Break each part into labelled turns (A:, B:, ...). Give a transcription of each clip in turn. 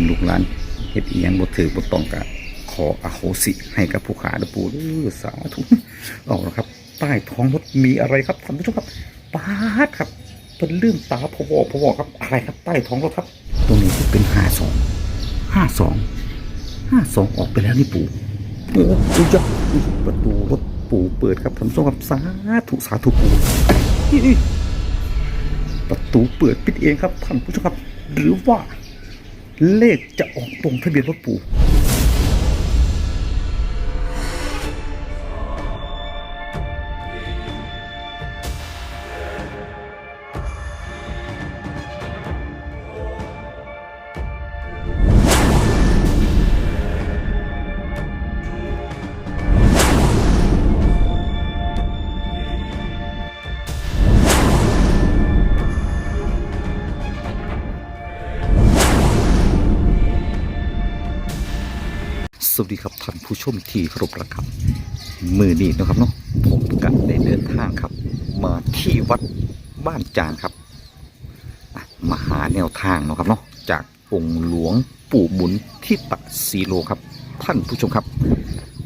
A: นลูกหลานเฮ็ดอีหยังบ่ถือบ่ต้องกะขออโหสิให้กับผู้ขาเด้อปู่เด้อสาธุเอาละครับ ใต้ท้องรถมีอะไรครับท่านผู้ชมครับปาดครับเป็นลืมตาพอวพอวครับอะไรครับใต้ท้องรถครับ ตรงนี้เป็นห้าสองห้าสองห้าสองออกไปแล้วนี่ปู่โอ้ยจะประตูรถปู่เปิดครับท่านผู้ชมครับสาธุสาธุปู่ประตูเปิดปิดเองครับท่านผู้ชมครับ หรือว่า เลขจะออกตรงทะเบียนรถปู่ วัสดีครับท่านผู้ชมที่เคารพรักครับ มือนี้นะครับเนาะผมกันได้เดินทางครับ มาที่วัดบ้านจานครับมาหาแนวทางนะครับเนาะจากองค์หลวงปู่บุญที่ตะสีโลครับ ท่านผู้ชมครับ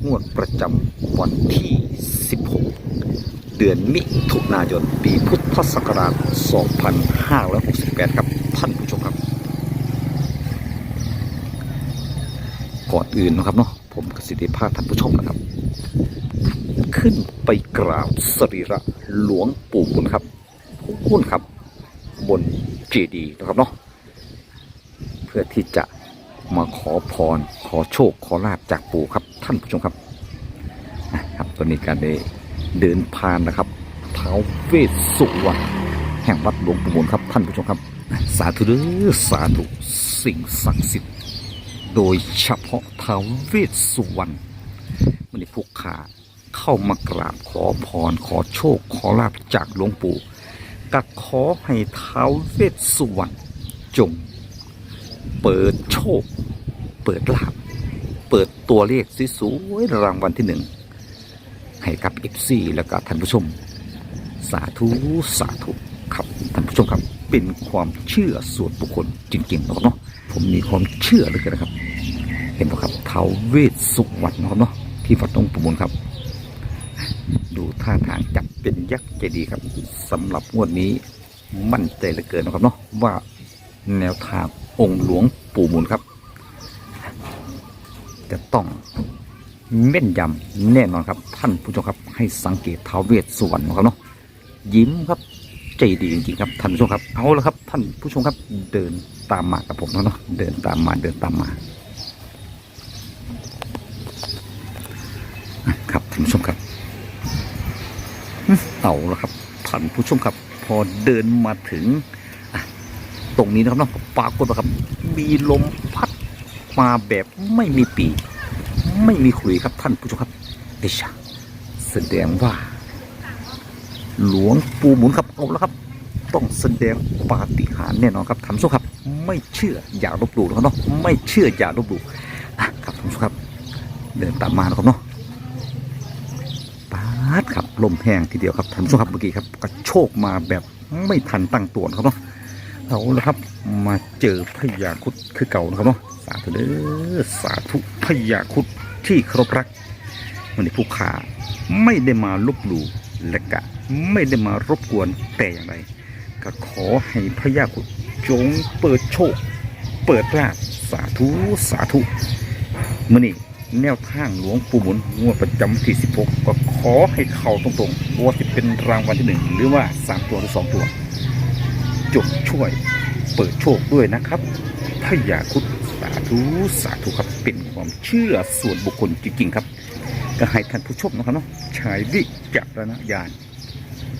A: งวดประจำวันที่ 16 เดือนมิถุนายน ปีพุทธศักราช 2568 ครับ ท่านผู้ชมครับ ก่อนอื่นนะครับเนาะผมกสิทธิภาพท่านผู้ชมนะครับ ขึ้นไปกราบสรีระหลวงปู่บุญครับหุ้นครับ บนเจดีย์นะครับเนาะเพื่อที่จะมาขอพร ขอโชค ขอลาบจากปู่ครับ ท่านผู้ชมครับนะครับตอนนี้การได้เดินผ่านนะครับเท้าเวสสุวรรณแห่งวัดหลวงปู่บุญครับ ท่านผู้ชมครับ สาธุเด้อสาธุสิ่งศักดิ์สิทธิ์ โดยเฉพาะท้าวเวสสุวรรณมันได้ผู้ขาเข้ามากราบขอพรขอโชคขอลาบจากหลวงปู่ก็ขอให้ท้าวเวสสุวรรณจง เปิดโชค เปิดลาบเปิดตัวเลขสวยๆรางวัลที่หนึ่งให้กับเอฟซีและก็ท่านผู้ชม สาธุสาธุครับท่านผู้ชมครับเป็นความเชื่อส่วนบุคคลจริงๆเนาะ ผมมีความเชื่อเหลยนะครับ เห็นไหมครับเท้าเวสสุวรรณนะครับเนาะที่วัดตรงประมูลครับ ดูท่าทางจับเป็นยักษ์ใจดีครับสำหรับงวดนี้มั่นใจเหลือเกินนะครับเนาะว่าแนวทางองค์หลวงปู่มูลครับ จะต้องแม่นยำแน่นอนครับ ท่านผู้ชมครับให้สังเกตท้าวเวสสุวรรณนะครับเนาะยิ้มครับ ใจดีจริงๆครับท่านผู้ชมครับ เอาละครับ ท่านผู้ชมครับ เดินตามมากับผมนะเนาะเดินตามมาเดินตามมาครับท่านผู้ชมครับเอาละครับท่านผู้ชมครับ พอเดินมาถึงตรงนี้นะครับเนาะปรากฏว่าครับ มีลมพัดมาแบบไม่มีปี ไม่มีขลุยครับท่านผู้ชมครับเอชะแสดงว่า หลวงปู่หมุนครับเอาแล้วครับ ต้องแสดงปาฏิหาริย์แน่นอนครับท่านผู้ครับ ไม่เชื่ออย่าลบหลู่นะครับเนาะไม่เชื่ออย่าลบหลู่อะครับท่านผู้ครับ เดินตามมานะครับเนาะปาดครับลมแห้งทีเดียวครับท่านผู้ครับเมื่อกี้ครับกระโชกมาแบบไม่ทันตั้งตัวนะครับเนาะเอาละครับมาเจอพญาคุดคือเก่านะครับเนาะสาธุเด้อสาธุพญาคุดที่เคารพรักวันนี้ผู้ขาไม่ได้มาลบหลู่ และกะไม่ได้มารบกวนแต่อย่างไรก็ขอให้พระยาคุดจงเปิดโชค เปิดราบสาธุสาธุมื่อนี้แนวทางหลวงปู่หมุนงวดประจำที่16 ก็ขอให้เข่าตรงๆว่าจะเป็นรางวัลที่หนึ่งหรือว่า 3 ตัวหรือ 2 ตัวจงช่วยเปิดโชคด้วยนะครับพระยาคุดสาธุสาธุครับเป็นความเชื่อส่วนบุคคลจริงๆครับ ก็ให้ท่านผู้ชมนะครับเนาะใช้วิจารณญาณ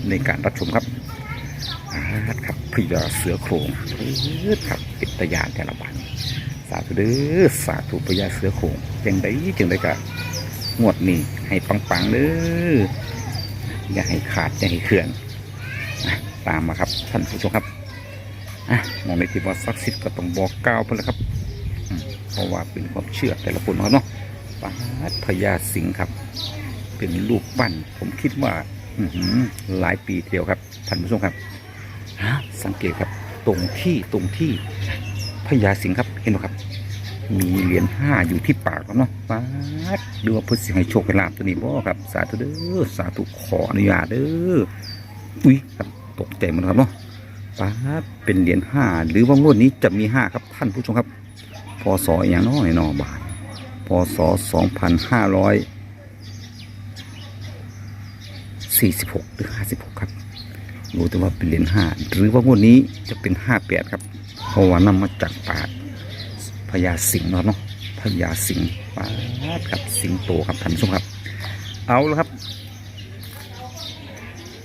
A: ในการรับชมครับอาครับพญาเสือโครงครับปิตยานแต่ละวันสาธุเด้อสาธุพญาเสือโครงจังไดจังไดกะงวดนี้ให้ปังๆเด้ออย่าให้ขาดอย่าให้เคลื่อนตามมาครับท่านผู้ชมครับอะมองในที่ว่าศักดิ์สิทธิ์ก็ต้องบอกกล่าวไปเลยครับเพราะว่าเป็นความเชื่อแต่ละคนเนาะ ปาดพญาสิงห์ครับ เป็นลูกปั้น ผมคิดว่าอืหลายปีเดียวครับท่านผู้ชมครับฮะสังเกตครับ ตรงที่ตรงที่พญาสิงห์ครับเห็นไหมครับ มีเหรียญห้าอยู่ที่ปากแล้วเนาะป๊าดดูว่าพื่อสิให้โชคให้ลาบตัวนี้บ่ครับ สาธุเด้อสาธุขออนุญาตเด้ออุ้ยครับตกใจหมันครับเนาะป๊าดเป็นเหรียญห้าหรือว่างวดนี้จะมีห้าครับท่านผู้ชมครับพศอย่างน้อยนอบาท พศสองพันห้าร้อยสี่สิบหกหรือห้าสิบหกครับ รู้แต่ว่าเป็นเหรียญห้าหรือว่างวดนี้จะเป็นห้าแปดครับ เพราะว่านำมาจากป่าพญาสิงห์เนาะเนาะพญาสิงห์ป่าดครับสิงโตครับท่านผู้ชมครับ เอาแล้วครับ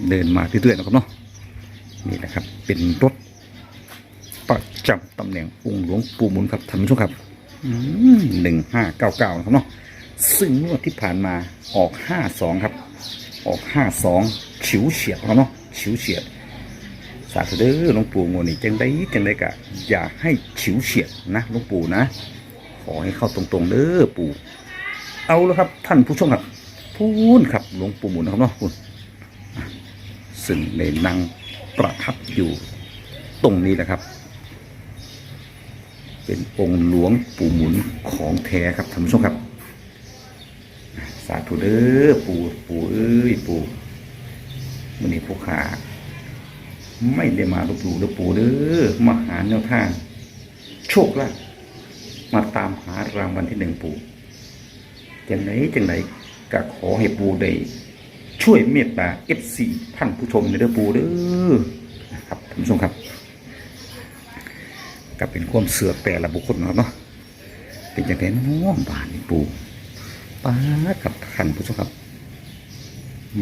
A: เดินมาเรื่อยๆนะครับเนาะนี่แหละครับ เป็นรถประจำตำแหน่งองค์หลวงปู่มุนครับท่านผู้ชมครับ หนึ่งห้าเก้าเก้าครับเนาะซึ่งงวดที่ผ่านมาออกห้าสองครับ ออกห้าสองฉิวเฉียดครับเนาะฉิวเฉียดสาธุเด้อหลวงปู่งวดนี้จังได้จังได้กะ อย่าให้ฉิวเฉียดนะหลวงปู่นะ ขอให้เข้าตรงๆเด้อปู่ เอาแล้วครับ ท่านผู้ชมครับพูนครับหลวงปู่หมุนครับเนาะคุณซึ่งในนั่งประทับอยู่ตรงนี้แหละครับ เป็นองค์หลวงปู่หมุนของแท้ครับท่านผู้ชมครับ สาธุเด้อปู่ปู่เอ้ยปู่มันนี้พวกขาไม่ได้มาลบหลู่ลบปู่เด้อมาหาแนวทางโชคลาภมาตามหารางวัลที่หนึ่งปู่จังไหนจังไหนก็ขอให้ปู่ได้ช่วยเมตตาเอฟซีท่านผู้ชมในเด้อปู่เด้อครับท่านผู้ชมครับ ก็เป็นความเสือแต่ละบุคคลนะครับเนาะเป็นจังไงน้องบานนี่ปูป้ากับท่านผู้ชมครับ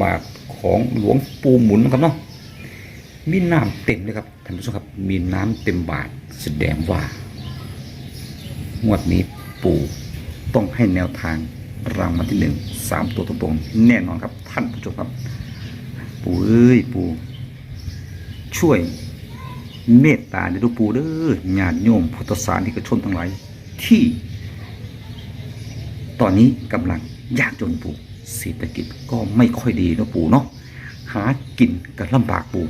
A: บาทของหลวงปู่หมุนนะครับเนาะมีน้ำเต็มเลยครับท่านผู้ชมครับ มีน้ำเต็มบาทแสดงว่างวดนี้ปู่ต้องให้แนวทางรางวัลที่หนึ่งสามตัวตรงๆแน่นอนครับท่านผู้ชมครับ ปู่เอ้ยปู่ช่วย เมตตาในลูกปู่เด้อญาติโยมพุทธศาสนิกชนทั้งหลายที่ ตอนนี้กำลังยากจนปู่เศรษฐกิจก็ไม่ค่อยดีนะปู่เนาะหากินกันลำบากปู่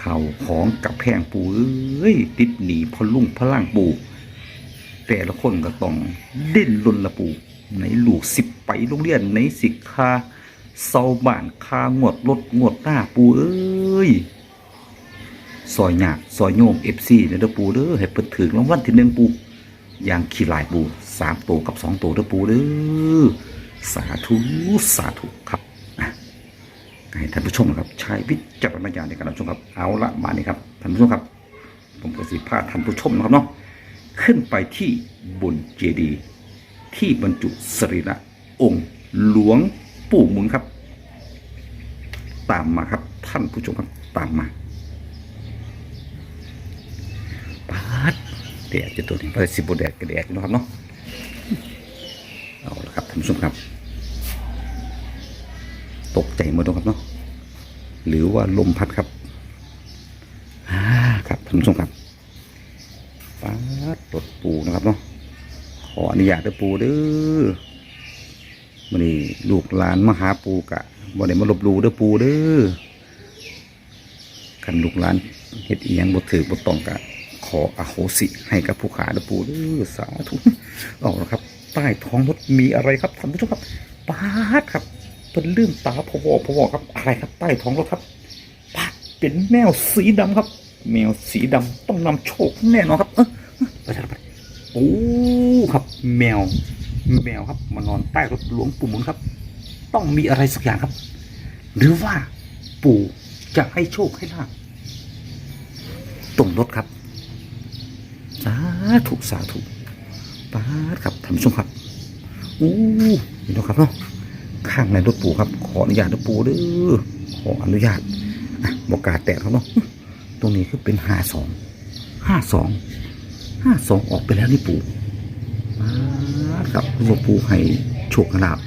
A: ข่าวของกับแพงปู่เอ้ยติดหนีพลุ่งพลังปู่แต่ละคนก็ต้องเดิ้นรนละปู่ไหนลูกสิบไปโรงเรียนไหนสิคาเซาบ้านคางวดรถงวดหน้าปู่เอ้ย ซอยหยากซอยโยมเอฟซีเนี่ยเด้อปูเด้อให้เปิดถึงรางวัลที่หนึ่งปูอย่างขี่ลายปูสามตัวกับสองตัวเด้อปูเด้อสาธุสาธุครับให้ท่านผู้ชมนะครับใช้วิจารณญาณในการรับชมครับเอาละมานี่ครับท่านผู้ชมครับ ผมก็สิพาท่านผู้ชมนะครับเนาะขึ้นไปที่บนเจดีย์ที่บรรจุสรีระองค์หลวงปู่มุนครับ ตามมาครับท่านผู้ชมครับตามมา ปาด แดดจะตัวนี้เพราะสิบแดดก็แดดนะครับเนาะเอาละครับท่านผู้ชมครับ ตกใจหมดแล้วครับเนาะหรือว่าลมพัดครับครับท่านผู้ชมครับปาดตดปูนะครับเนาะขออนุญาตเด้อปูเด้อมันนี่ลูกหลานมาหาปูกะบ่ได้มาลบหลูเด้อปูเด้อกันลูกหลานเฮ็ดอีหยังบ่ถือบ่ต้องกะ ออโหสิให้กับผู้ขาด้อปู่เด้อสาธุเอาละครับ ใต้ท้องรถมีอะไรครับท่านผู้ชมครับปาดครับเป็นลืมตาพวอพวอครับอะไรครับใต้ท้องรถครับปาดเป็นแมวสีดำครับ แมวสีดำต้องนำโชคแน่นอนครับ เออไปครับไปโอ้ครับแมว แมวครับมานอนใต้รถหลวงปู่หมุนครับ ต้องมีอะไรสักอย่างครับ หรือว่าปู่จะให้โชคให้ลาบตรงรถครับ สาธุสาธุป้าดครับท่านผู้ชมครับอู้เห็นแล้วครับเนาะข้างในรถปูครับ ขออนุญาตรถปูเด้อขออนุญาตอะบอกกาแตะครับเนาะตรงนี้คือเป็นห้าสองห้าสองห้าสองออกไปแล้วนี่ปูป้าดครับหลวงปูให้โชคลาบ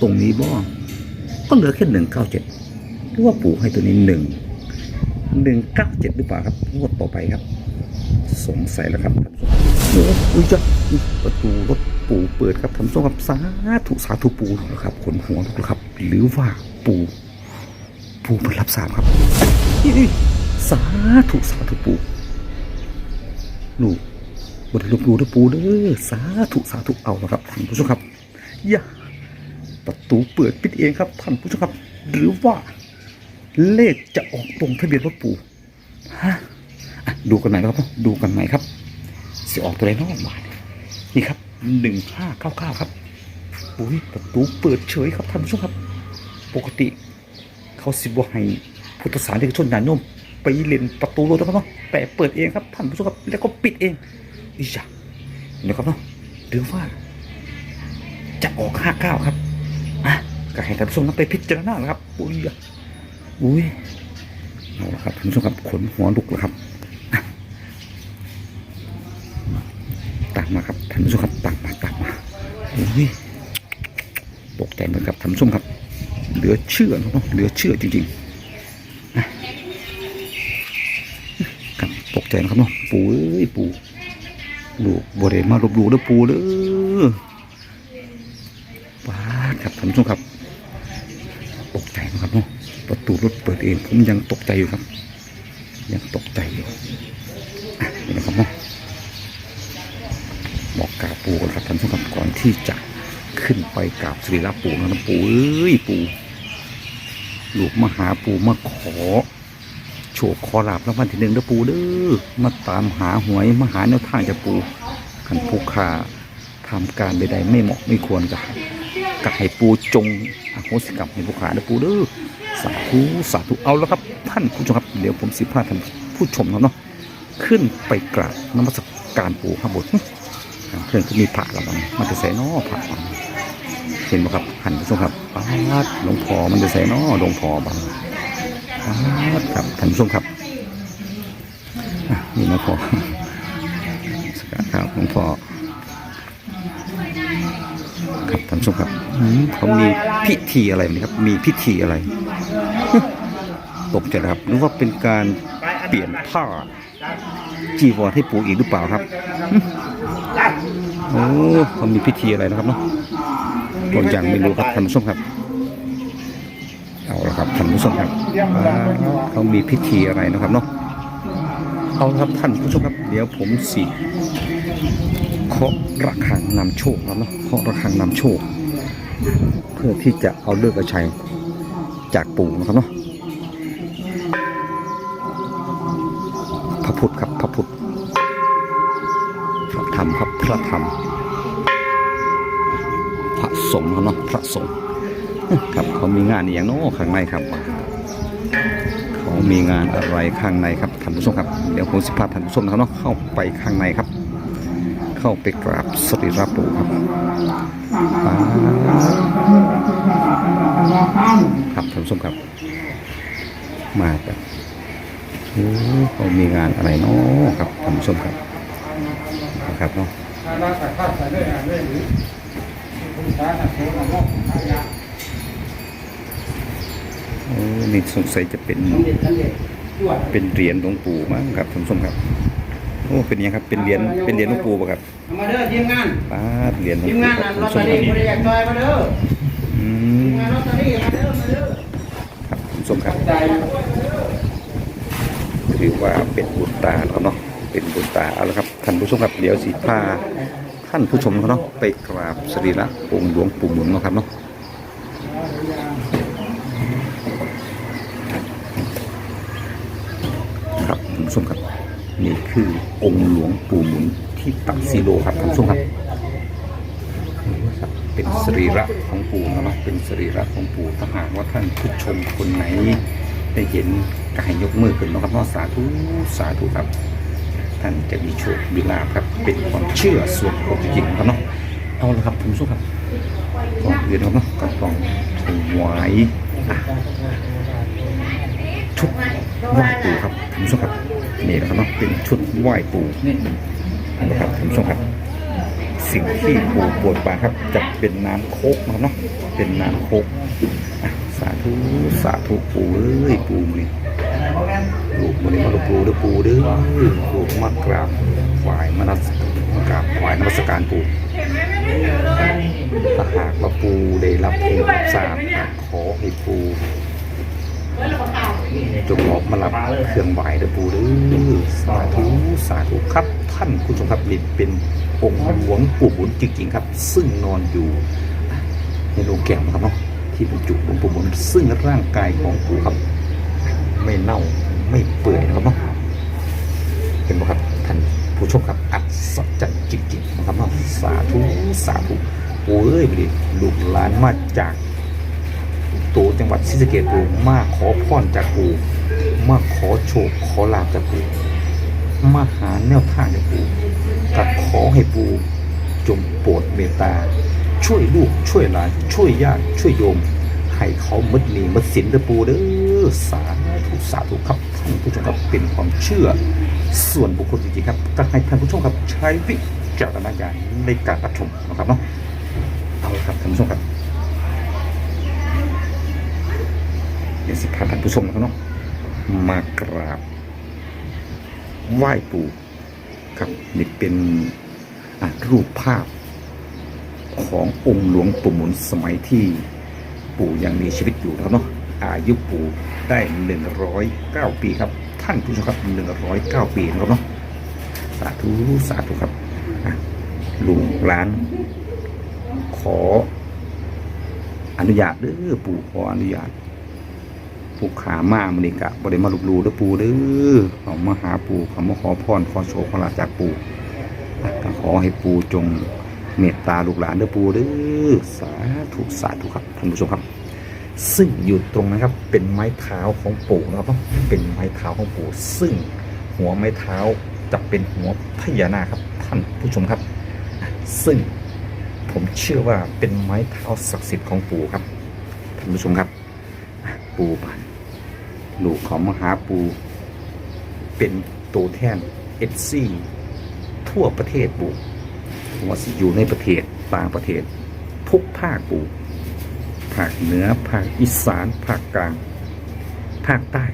A: ตรงนี้บ่ก็เหลือแค่หนึ่งเก้าเจ็ดหรือว่าปูให้ตัวนี้หนึ่งหนึ่งเก้าเจ็ดหรือเปล่าครับงวดต่อไปครับ สงสัยแล้วครับท่านผู้ชมโอ้อยจ้ะประตูรถปู่เปิดครับท่านผู้ชมครับสาธุสาธุปู่นะครับขนหัวลุกครับ หรือว่าปู่ปู่มารับสามครับสาธุสาธุปู่ลูกบไดลบหลู่เด้อปูเด้อสาธุสาธุเอาละครับท่านผู้ชมครับอย่าประตูเปิดปิดเองครับท่านผู้ชมครับ หรือว่าเลขจะออกตรงทะเบียนรถปูฮะ ดูกันหนอยนะครับดูกันหนอยครับสิออกตัวไหนนอกมาเนี่ยนี่ครับหนึ่งห้าเก้าเก้าครับอุ้ยประตูเปิดเฉยครับท่านผู้ชมครับ ปกติ เขาสิบวให้พุทธศาสนิกชนญาติโยมไปเล่นประตูรถนะครับเนาะแต่เปิดเองครับท่านผู้ชมครับแล้วก็ปิดเองอีจ้ะนะครับเนาะหรือว่าจะออกห้าเก้าครับอะก็ให้ท่านผู้ชมนำไปพิจารณานะครับอุ้ยอุ้ยเอาละครับท่านผู้ชมครับขนหัวลุกแล้วครับอะ ตามมาครับท่านผู้ชมครับตามมาตามมาโอ้ยตกใจเหมือนกับท่านผู้ชมครับ เหลือเชื่อนะเหลือเชื่อจริงๆนะครับตกใจนะครับเนาะปูเอ้ยปูลูกบริเวณมาลบลู่เด้อปูเด้อป้าครับท่านผู้ชมครับ ตกใจนะครับเนาะประตูรถเปิดเองผมยังตกใจอยู่ครับ ยังตกใจอยู่อะนี่นะครับเนาะบอกกล่าวปูกันครับท่านผู้ชมครับก่อน ที่จะขึ้นไปกราบสรีระปู่นะปู่เอ้ยปู่ลูกมาหาปู่มาขอโชคขอลาบรางวัลที่หนึ่งเด้อปู่เด้อมาตามหาหวยมาหาแนวทางจากปู่ขันผู้ขาทำการใดๆไม่เหมาะไม่ควรกับกับให้ปู่จงอโหสิกรรมให้ผู้ขาเด้อปู่เด้อสาธุสาธุเอาแล้วครับ ท่านผู้ชมครับเดี๋ยวผมสิพาท่านผู้ชมเนาะขึ้นไปกราบนมัสการปู่ข้างบน เพื่อนก็มีพระระบังมันจะใส่นอพระบังเห็นไหมครับหันผู้ชมครับป้าดหลวงพ่อมันจะใส่นอหลวงพ่อบังป้าดครับท่านผู้ชมครับอะนี่นะพ่อสกัดครับหลวงพ่อครับท่านผู้ชมครับเขามีพิธีอะไรไหมครับ มีพิธีอะไรตกใจครับหรือว่าเป็นการเปลี่ยนผ้าจีวรให้ปู่อีกหรือเปล่าครับ โอ้เขามีพิธีอะไรนะครับเนาะผมยังไม่รู้ครับท่านผู้ชมครับ เอาละครับท่านผู้ชมครับอ่าเขามีพิธีอะไรนะครับเนาะเอาละครับท่านผู้ชมครับ เดี๋ยวผมสิเคาะระฆังนำโชคครับเนาะเคาะระฆังนำโชค เพื่อที่จะเอาเลือกเอาชัยจากปู่นะครับเนาะพระพุทธครับพระพุทธพระธรรม ครับพระธรรม พระสงฆ์เนาะพระสงฆ์ครับเขามีงานอย่างเน้ข้างในครับเขามีงานอะไรข้างในครับท่านผู้ชมครับเดี๋ยวผมสิพาท่านผู้ชมนะครับเนาะเข้าไปข้างในครับ เข้าไปกราบสรีระปู่ครับครับท่านผู้ชมครับ มาแบบเขามีงานอะไรเนาะครับท่านผู้ชมครับ นะครับเนาะโอ้นี่สงสัยจะเป็นเป็นเหรียญหลวงปู่มั้งครับท่านผู้ชมครับ โอ้เป็นยังครับ เป็นเหรียญ เป็นเหรียญหลวงปู่ป่ะครับ
B: มาเด้อทีมงาน
A: ป้าดเหรียญหลวง
B: ทีม
A: ปู่
B: งาน
A: ครับ
B: นั่น
A: ท่าน
B: ลอต
A: ผู้
B: เต
A: ช
B: อ
A: มครับ
B: รี่บริจาคจอยมาเด้อ
A: อื
B: ทีม
A: ม
B: งานลอตเตอรี่มาเด้อมาเด้อ
A: ครับท่านผู้ชมครับ
B: ใจ
A: ถือว่าเป็นบุญตาแล้วเนาะ เป็นบุญตาเอาละครับ ท่านผู้ชมครับเดี๋ยวสิพาท่านผู้ชมเขาเนาะไปกราบสรีระองค์หลวงปู่หมุนเนาะครับเนาะครับท่านผู้ชมครับนี่คือองค์หลวงปู่หมุนที่ตักซีโลครับท่านผู้ชมครับเป็นสรีระของปู่นะครับเป็นสรีระของปู่ถ้าหากว่าท่านผู้ชมคนไหนได้เห็นกายยกมือขึ้นนะครับเนาะสาธุสาธุครับ ท่านจะมีโชคมีลาภครับ เป็นความเชื่อส่วนบุคคลจริงครับเนาะเอาละครับท่านผู้ชมครับก่อนอื่นครับเนาะก็ต้องถวายชุดไหว้ปู่ครับท่านผู้ชมครับนี่นะครับเนาะเป็นชุดไหว้ปู่นี่นะครับท่านผู้ชมครับสิ่งที่ปู่ปวดปานครับจะเป็นน้ำโคกนะครับเนาะเป็นน้ำโคกสาธุสาธุปู่เอ้ยปู่มือนี้ลูก มือนี้มาลูกปูเด้อปู่เด้อลูกมากราบไหว้มนัสมากราบไหว้นมัสการปูถ้าหากว่าปูได้รับรู้รับทราบขอให้ปูจงออกมารับเครื่องไหวเด้อปูเด้อสาธุสาธุครับ ท่านผู้ชมครับนี่เป็นองค์หลวงปู่บุญจริงๆครับ ซึ่งนอนอยู่ในโรงแก้วนะครับเนาะที่บรรจุหลวงปู่บุญซึ่งร่างกายของปู่ครับ ไม่เน่า ไม่เปื่อยนะครับเนาะเห็นไหมครับท่านผู้ชมครับอัศจรรย์จริงๆนะครับเนาะสาธุสาธุโอ้ยไม่ดีลูกหลานมาจากตัวจังหวัดศรีสะเกษปู่มาขอพรจากปูมาขอโชคขอลาบจากปูมาหาแนวทางจากปู่ก็ขอให้ปูจงโปรดเมตตา ช่วยลูกช่วยหลานช่วยญาติช่วยโยมให้เขามดหนีมดสินเด้อปูเด้อสาธุสาธุครับ ท่านผู้ชมครับเป็นความเชื่อ ส่วนบุคคลจริงๆครับก็ให้ท่านผู้ชมครับใช้วิจารณญาณในการรับชมนะครับเนาะเอาละครับท่านผู้ชมครับเดี๋ยวสิพาท่านผู้ชมนะครับเนาะมากราบไหว้ปู่ครับนี่เป็นรูปภาพขององค์หลวงปู่หมุนสมัยที่ปู่ยังมีชีวิตอยู่นะครับเนาะอายุปู่ ได้หนึ่งร้อยเก้าปีครับ ท่านผู้ชมครับหนึ่งร้อยเก้าปีนะครับเนาะสาธุสาธุครับลุงร้าน ขอ อนุญาตเด้อปู่ขออนุญาตผู้ขามามันนี่กะบริมาลุกลูเด้อปู่เด้อเขามาหาปู่เขามาขอพรขอโชคขอลาจากปู่ขอให้ปู่จงเมตตาลูกหลานเด้อปู่เด้อสาธุสาธุครับท่านผู้ชมครับ ซึ่งอยู่ตรงนั้นครับเป็นไม้เท้าของปู่นะครับเป็นไม้เท้าของปู่ ซึ่งหัวไม้เท้าจะเป็นหัวพญานาคครับท่านผู้ชมครับ ซึ่งผมเชื่อว่าเป็นไม้เท้าศักดิ์สิทธิ์ของปู่ครับท่านผู้ชมครับปู่บานลูกของมหาปูเป็นตัวแทนเอฟซีทั่วประเทศปูว่าอยู่ในประเทศต่างประเทศทุกภาคปูภาคเหนือภาคอีสานภาคกลางภาคใต้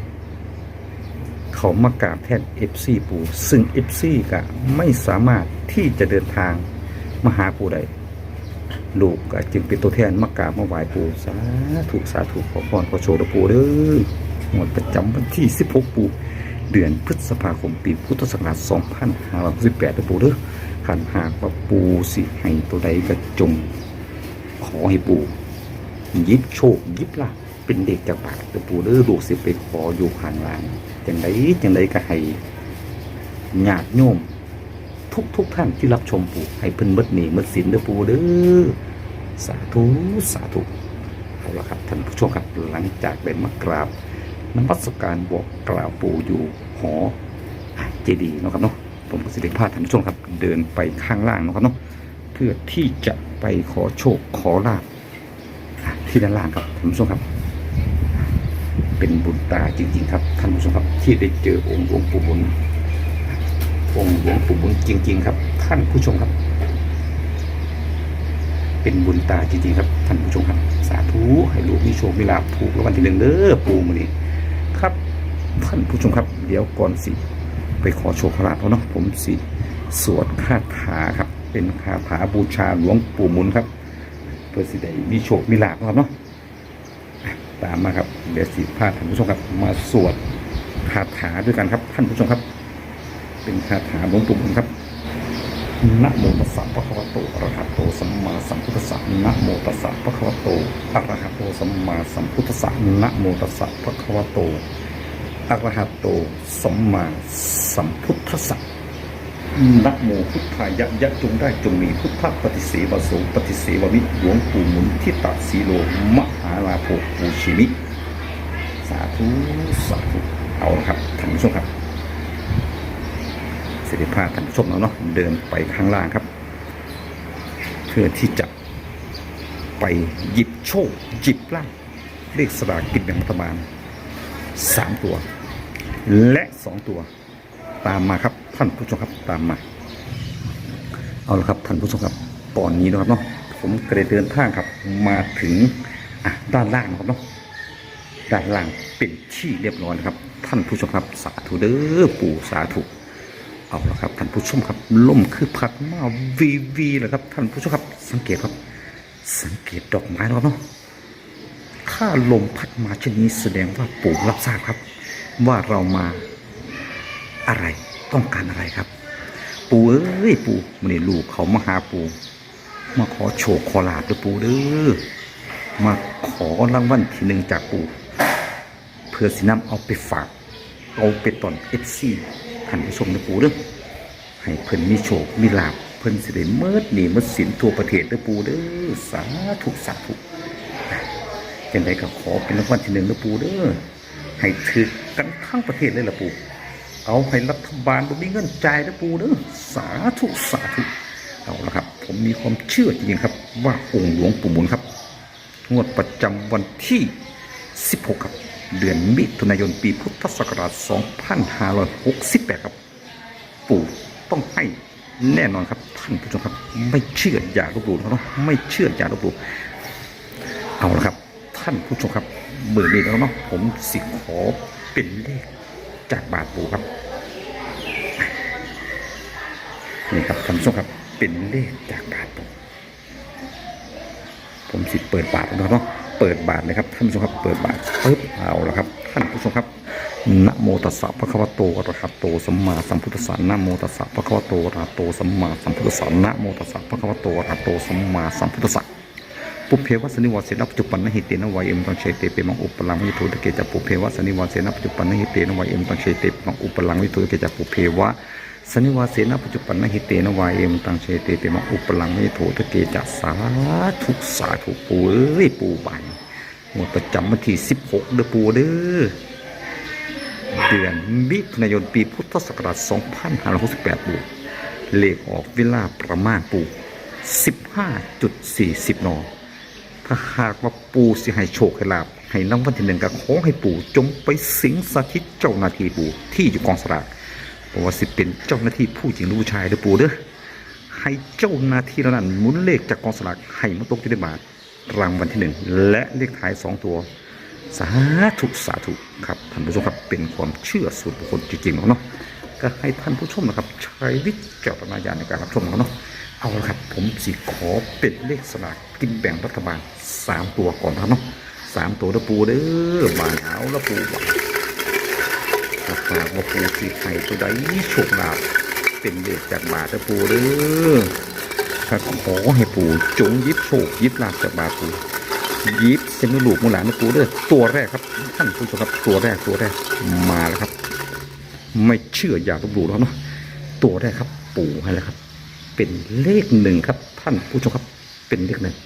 A: เขามากราบแทนเอฟซีปูซึ่งเอฟซีก็ไม่สามารถที่จะเดินทางมาหาปูได้ลูกก็จึงเป็นตัวแทนมากราบมาไหว้ปูสาธุสาธุขอพรขอโชคปูเด้องวดประจำวันที่ 16 ปูเดือนพฤษภาคมปีพุทธศักราช2568นะปูเด้อขันหากว่าปูสิให้ตัวใดก็จงขอให้ปู ยิบโชคยิบลาภเป็นเด็กจากปากต่ปูเด้อลูกสิไปขออยู่ข้างล่างจังไดจังไดก็ให้ญาติโยมทุกทุกท่านที่รับชมปูให้เพิ่นเบิดหนีเบิดสินเด้อปูเด้อสาธุสาธุเอาละครับท่านผู้ชมครับหลังจากได้มากราบนมัสการบอกกล่าวปู่อยู่หอเจดีย์นะครับเนาะผมก็สิเดพาท่านผู้ชมครับ เดินไปข้างล่างนะครับเนาะเพื่อที่จะไปขอโชคขอลาบ ที่ด้านล่างครับท่านผู้ชมครับ เป็นบุญตาจริง ๆ ครับท่านผู้ชมครับ ที่ได้เจอองค์หลวงปู่บุญองค์หลวงปู่บุญจริง ๆ ครับ ท่านผู้ชมครับ เป็นบุญตาจริงๆครับท่านผู้ชมครับ สาธุให้ลูกมีโชคมีลาภถูกรางวัลที่หนึ่งเด้อปู่มือนี้ครับ ท่านผู้ชมครับ เดี๋ยวก่อนสิ ไปขอโชคขอลาภเขาเนาะผมสิสวดคาถาครับ เป็นคาถาบูชาหลวงปู่มุนครับ เพื่อสิได้มีโชคมีลาภครับเนาะตามมาครับเดี๋ยวสิพาท่านผู้ชมครับมาสวดคาถาด้วยกันครับ ท่านผู้ชมครับ เป็นคาถาหลวงปู่หมุนครับนะโมตัสสะภะคะวะโตอะระหะโตสัมมาสัมพุทธัสสะนะโมตัสสะภะคะวะโตอะระหะโตสัมมาสัมพุทธัสสะนะโมตัสสะภะคะวะโตอะระหะโตสัมมาสัมพุทธัสสะ นะโมพุทธายะยะจงได้จงมีพุทธปฏิเสวโสปฏิเสวมิหลวงปู่หมุนทิตะสีโลมหาลาโภปูชิมิ สาธุสาธุเอาละครับท่านผู้ชมครับเสรีภาท่านผู้ชมเราเนาะเดินไปข้างล่างครับ เพื่อที่จะไปหยิบโชคหยิบล่างเลขสลากกินแบ่งรัฐบาลสามตัว และสองตัว ตามมาครับ ท่านผู้ชมครับตามมา เอาละครับท่านผู้ชมครับตอนนี้นะครับเนาะผมก็ได้เดินทางครับมาถึงอะด้านล่างนะครับเนาะด้านล่างเป็นที่เรียบร้อยนะครับ ท่านผู้ชมครับสาธุเด้อปู่สาธุเอาละครับท่านผู้ชมครับลมคือพัดมาวีวีเลยครับ ท่านผู้ชมครับ สังเกตครับ สังเกตดอกไม้แล้วเนาะถ้าลมพัดมาเช่นนี้แสดงว่าปู่รับทราบครับ ว่าเรามาอะไร ต้องการอะไรครับ ปู่เอ้ยปู่มันนี่ลูกเขามาหาปู่มาขอโชคขอลาบด้วยปู่เด้อมาขอรางวัลที่หนึ่งจากปู่เพื่อสินำเอาไปฝาก เอาไปตอนเอฟซีท่านผู้ชมด้วยปู่เด้อให้เพิ่นมีโชคมีลาบเพิ่นสิได้เมิดหนีเมิดสินทั่วประเทศด้วยปู่เด้อสาธุสาธุจังใดก็ขอเป็นรางวัลที่หนึ่งนะปูเด้อให้ถือกันทั้งประเทศเลยล่ะปู เอาให้รัฐบาลบ่มีเงินจ่ายนะปูเด้อสาธุสาธุเอาละครับ ผมมีความเชื่อจริงครับ ว่าองค์หลวงปู่หมุนครับ งวดประจำวันที่ 16 ครับ เดือนมิถุนายนปีพุทธศักราช 2568 ครับ ปู่ต้องให้แน่นอนครับท่านผู้ชมครับ ไม่เชื่ออย่าลบหลู่นะครับเนาะไม่เชื่ออย่าลบหลู่เอาละครับ ท่านผู้ชมครับเมื่อนี้แล้วเนาะผมสิขอเป็นเลข จากบาทปูครับนี่ครับท่านผู้ชมครับเป็นเลขจากบาทปูผมสิเปิดบาทแล้วเนาะเปิดบาทเลยครับท่านผู้ชมครับเปิดบาทปึ๊บเอาละครับ ท่านผู้ชมครับนะโมตัสสะพระคัมภโตอะระหะโตสัมมาสัมพุทธัสสะนะโมตัสสะพระคัมภโตอะระหะโตสัมมาสัมพุทธัสสะนะโมตัสสะพระคัมภโตอะระหะโตสัมมาสัมพุทธัสสะ ปุเพวสนิวเสนะปัจจุปันนหิเตนวายเอ็มตังเชเตเปมังอุปลังวิทุตเกจะปุเพวสนิวเสนะปัจจุปันนหิเตนวายเอ็มตังเชเตเปมังอุปลังวิทุตเกจะปุเพวะสนิวาเสนะปัจจุปันนหิเตนวายเอ็มตังเชเตเปมังอุปลังวิทุตเกจะสาธุสาธุปูเอ้ยปูบานหมดประจำวันที่16เด้อปูเด้อเดือนมิถุนายนปีพุทธศักราช2568ปูเลขออกเวลาประมาณปู15.40น ถ้าหากว่าปู่สิให้โชคให้ลาบให้รางวัลที่หนึ่งก็ขอให้ปู่จงไปสิงสถิตเจ้าหน้าที่ปู่ที่อยู่กองสลากเพราะว่าสิเป็นเจ้าหน้าที่ผู้หญิงหรือผู้ชายเด้อปู่เด้อให้เจ้าหน้าที่เหล่านั้นหมุนเลขจากกองสลากให้มาตกที่ในบาทรางวัลที่หนึ่งและเลขท้ายสองตัว สาธุสาธุครับท่านผู้ชมครับเป็นความเชื่อส่วนบุคคลจริงๆเนาะ ก็ให้ท่านผู้ชมนะครับ ใช้วิจารณญาณในการรับชมเราเนาะเอาละครับ ผมสิขอเป็นเลขสลากกินแบ่งรัฐบาลสามตัวก่อนครับเนาะสามตัวนะปูเด้อบานเอาละปูบานถ้ากว่าปูสิไข่ตัวใดโชคลาภเป็นเลขจากบาทนะปูเด้อถ้าขอให้ปูจงยิบโชคยิบลาภจากบาทปูยิบเส้นลูกมูหลานนะปูเด้อตัวแรกครับท่านผู้ชมครับตัวแรกตัวแรกมาแล้วครับ ไม่เชื่ออย่าลบหลู่แล้วเนาะตัวแรกครับ ปู่ให้แล้วครับ เป็นเลขหนึ่งครับ ท่านผู้ชมครับเป็นเลขหนึ่ง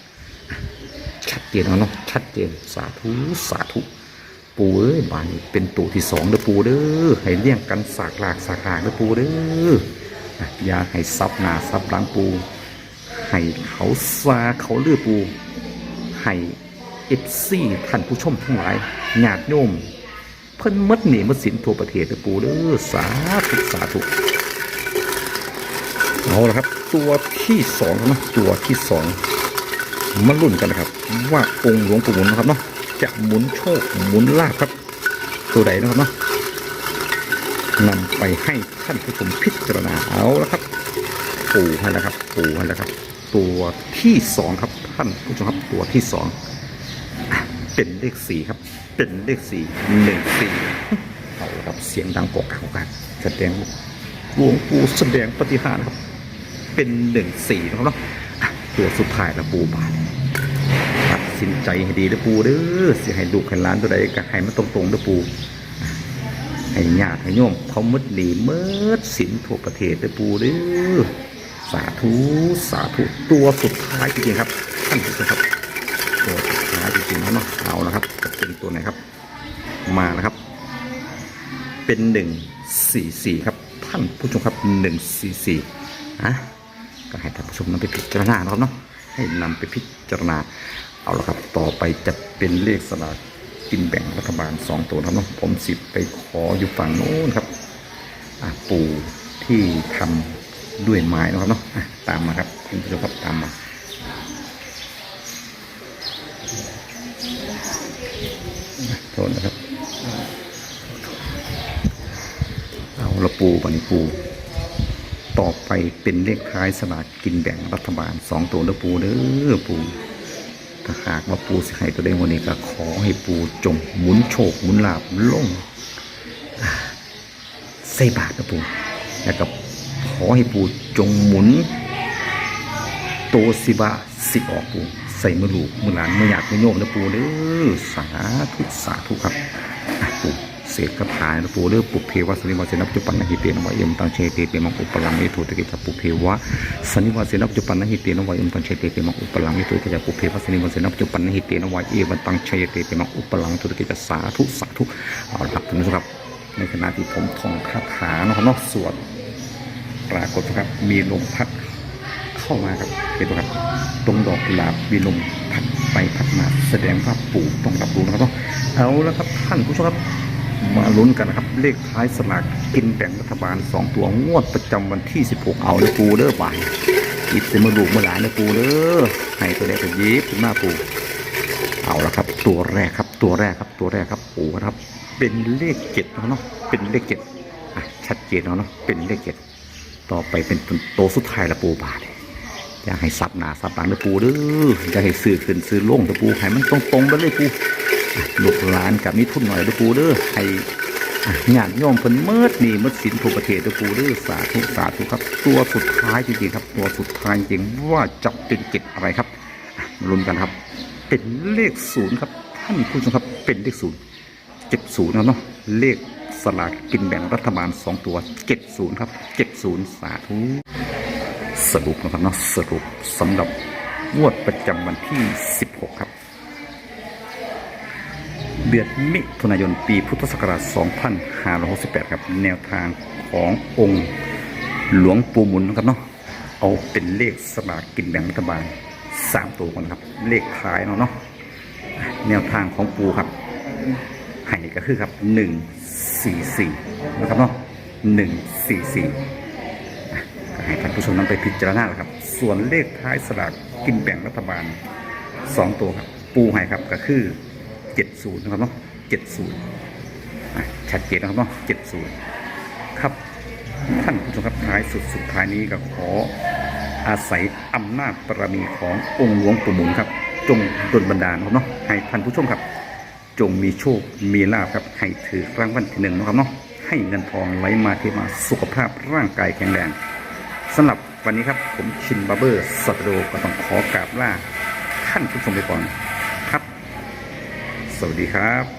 A: ชัดเจนแล้วเนาะชัดเจนสาธุสาธุปูเอ้ยบานี่เป็นตัวที่สองเด้อปูเด้อให้เลี่ยงกันสากหลากสากหลางเด้อปูเด้ออย่าให้ซับหนาซับหลังปู ให้เขาซาเขาเลือปู ให้เอฟซีท่านผู้ชมทั้งหลายญาติโยม เพิ่นหมดหนีหมดสินทั่วประเทศเด้อปูเด้อสาธุสาธุเอาละครับ ตัวที่สองนะตัวที่สองมาลุ้นกันนะครับ ว่าองค์หลวงปู่หมุนนะครับเนาะจะหมุนโชคหมุนลาภครับ ตัวใดนะครับเนาะนำไปให้ท่านผู้ชมพิจารณาเอาละครับ ปู่ให้แล้วครับ ปู่ให้แล้วครับ ตัวที่สองครับท่านผู้ชมครับตัวที่สอง เป็นเลขสี่ครับ เป็นเลขสี่หนึ่งสี่เอาละครับเสียงดังกอกกากกันแสดงว่าหลวงปู่แสดงปฏิหารครับ เป็นหนึ่งสี่นะครับเนาะตัวสุดท้ายละปูบาทตัดสินใจให้ดีนะปูเด้อสิให้ลูให้หล้านตัวใดก็ให้มันตรงๆเด้อปูให้ญาติให้โยมเขามืดหนีเมิดสินทั่วประเทศเด้อปูเด้อสาธุ สาธุ ตัวสุดท้ายจริงๆครับท่านผู้ชมครับ เนาะเอาละครับเป็นตัวไหนครับ มานะครับ เป็นหนึ่งสี่สี่ครับ ท่านผู้ชมครับหนึ่งสี่สี่อะก็ให้ท่านผู้ชมนำไปพิจารณาครับเนาะให้นำไปพิจารณา เอาละครับต่อไปจะเป็นเลขสลากกินแบ่งรัฐบาลสองตัวครับเนาะผมสิบไปขออยู่ฝั่งโน้นครับอะปู่ที่ทำด้วยไม้นะครับเนาะอะตามมาครับคุณผู้ชมครับตามมาอะ โทษนะครับเอาละปูบันนี้ปูต่อไปเป็นเลขท้ายสลากกินแบ่งรัฐบาลสองตัวล้วปูเด้อปูถ้าหากว่าปูสิให้ตัวเด้งวันนี้ก็ขอให้ปูจงหมุนโชคหมุนลาบลงอ่าใส่บาทนะปูแล้วก็ขอให้ปูจงหมุนโตสิบะสิออกปู ใส่มือลูกมือหลานมือหยาดมือโยมนะปูเด้อสาธุสาธุครับปูเศษกระถายนะปูเด้อปุเพวะสนิวาเสนับจุปันนหิเตนะวะเอ็มตังเชเตเปมังอุปลังเมตุตะกิจปุเพวะสนิวาเสนับจุปันนหิเตนะวะเอ็มตังเชเตเปมังอุปลังเมตุตะกิจปุเพวะสนิวาเสนับจุปันนหิเตนะวะเอวันตังเชเตเปมังอุปลังตุตะกิจสาธุสาธุเอาละครับท่านผู้ชมครับ ในขณะที่ผมท่องคาถาเนาะครับเนาะสวดปรากฏครับมีลมพัด เข้ามาครับเห็นไหมครับตรงดอกกุหลาบมีลมพัดไปพัดมาแสดงว่าปู่ต้องรับรู้นะครับเอาแล้วครับท่านผู้ชมครับมาลุ้นกันนะครับ เลขท้ายสลากกินแบ่งรัฐบาล 2 ตัวงวดประจำวันที่ 16 เอาเลยปูเด้อบ่ายหยิบเสมาลูกมาหลายนะปูเด้อให้ตัวแรกก็นยิบขึ้นมาปูเอาละครับ ตัวแรกครับตัวแรกครับตัวแรกครับปูครับ เป็นเลขเจ็ดนะเนาะเป็นเลขเจ็ดอะชัดเจนแล้วเนาะเป็นเลขเจ็ดต่อไปเป็นโตสุดท้ายละปูบาท อยากให้สับหนาสับหลังนะปูเด้ออยากให้ซื้อขึ้นซื้อลงนะปูให้มันตรงตรงไปเลยปูลูกหลานกับมีทุนหน่อยนะปูเด้อให้อะญาติโยมเพิ่นเมิดนี่มัดสินถูกประเทศนะปูเด้อสาธุสาธุครับ ตัวสุดท้ายจริงๆครับ ตัวสุดท้ายจริงว่าจะเป็นเจ็ดอะไรครับอะมาลุ้นกันครับ เป็นเลขศูนย์ครับ ท่านผู้ชมครับเป็นเลขศูนย์เจ็ดศูนย์เนาะเลขสลากกินแบ่งรัฐบาลสองตัวเจ็ดศูนย์ครับเจ็ดศูนย์สาธุ สรุปนะครับเนาะสรุปสำหรับงวดประจำวันที่ 16 ครับ เดือนมิถุนายนปีพุทธศักราช 2568 ครับ แนวทางขององค์หลวงปู่หมุนนะครับเนาะเอาเป็นเลขสลากกินแบ่งรัฐบาล 3 ตัวก่อนครับ เลขท้ายเนาะเนาะแนวทางของปูครับให้ก็คือครับหนึ่งสี่สี่นะครับเนาะหนึ่งสี่สี่ ให้ท่านผู้ชมนำไปพิจารณาแหละครับ ส่วนเลขท้ายสลากกินแบ่งรัฐบาลสองตัวครับ ปูให้ครับก็คือเจ็ดศูนย์นะครับเนาะเจ็ดศูนย์ชัดเจนนะครับเนาะเจ็ดศูนย์ครับท่านผู้ชมครับท้ายสุดสุดท้ายนี้ก็ขออาศัยอำนาจบารมีขององค์หลวงปู่หมุนครับ จงดลบันดาลครับเนาะให้ท่านผู้ชมครับ จงมีโชคมีลาภครับให้ถือรางวัลที่หนึ่งนะครับเนาะให้เงินทองไหลมาเที่มาสุขภาพร่างกายแข็งแรง สำหรับวันนี้ครับผมชินบาร์เบอร์สัตโอก็ต้องขอกราบลาท่านผู้ชมไปก่อนครับ สวัสดีครับ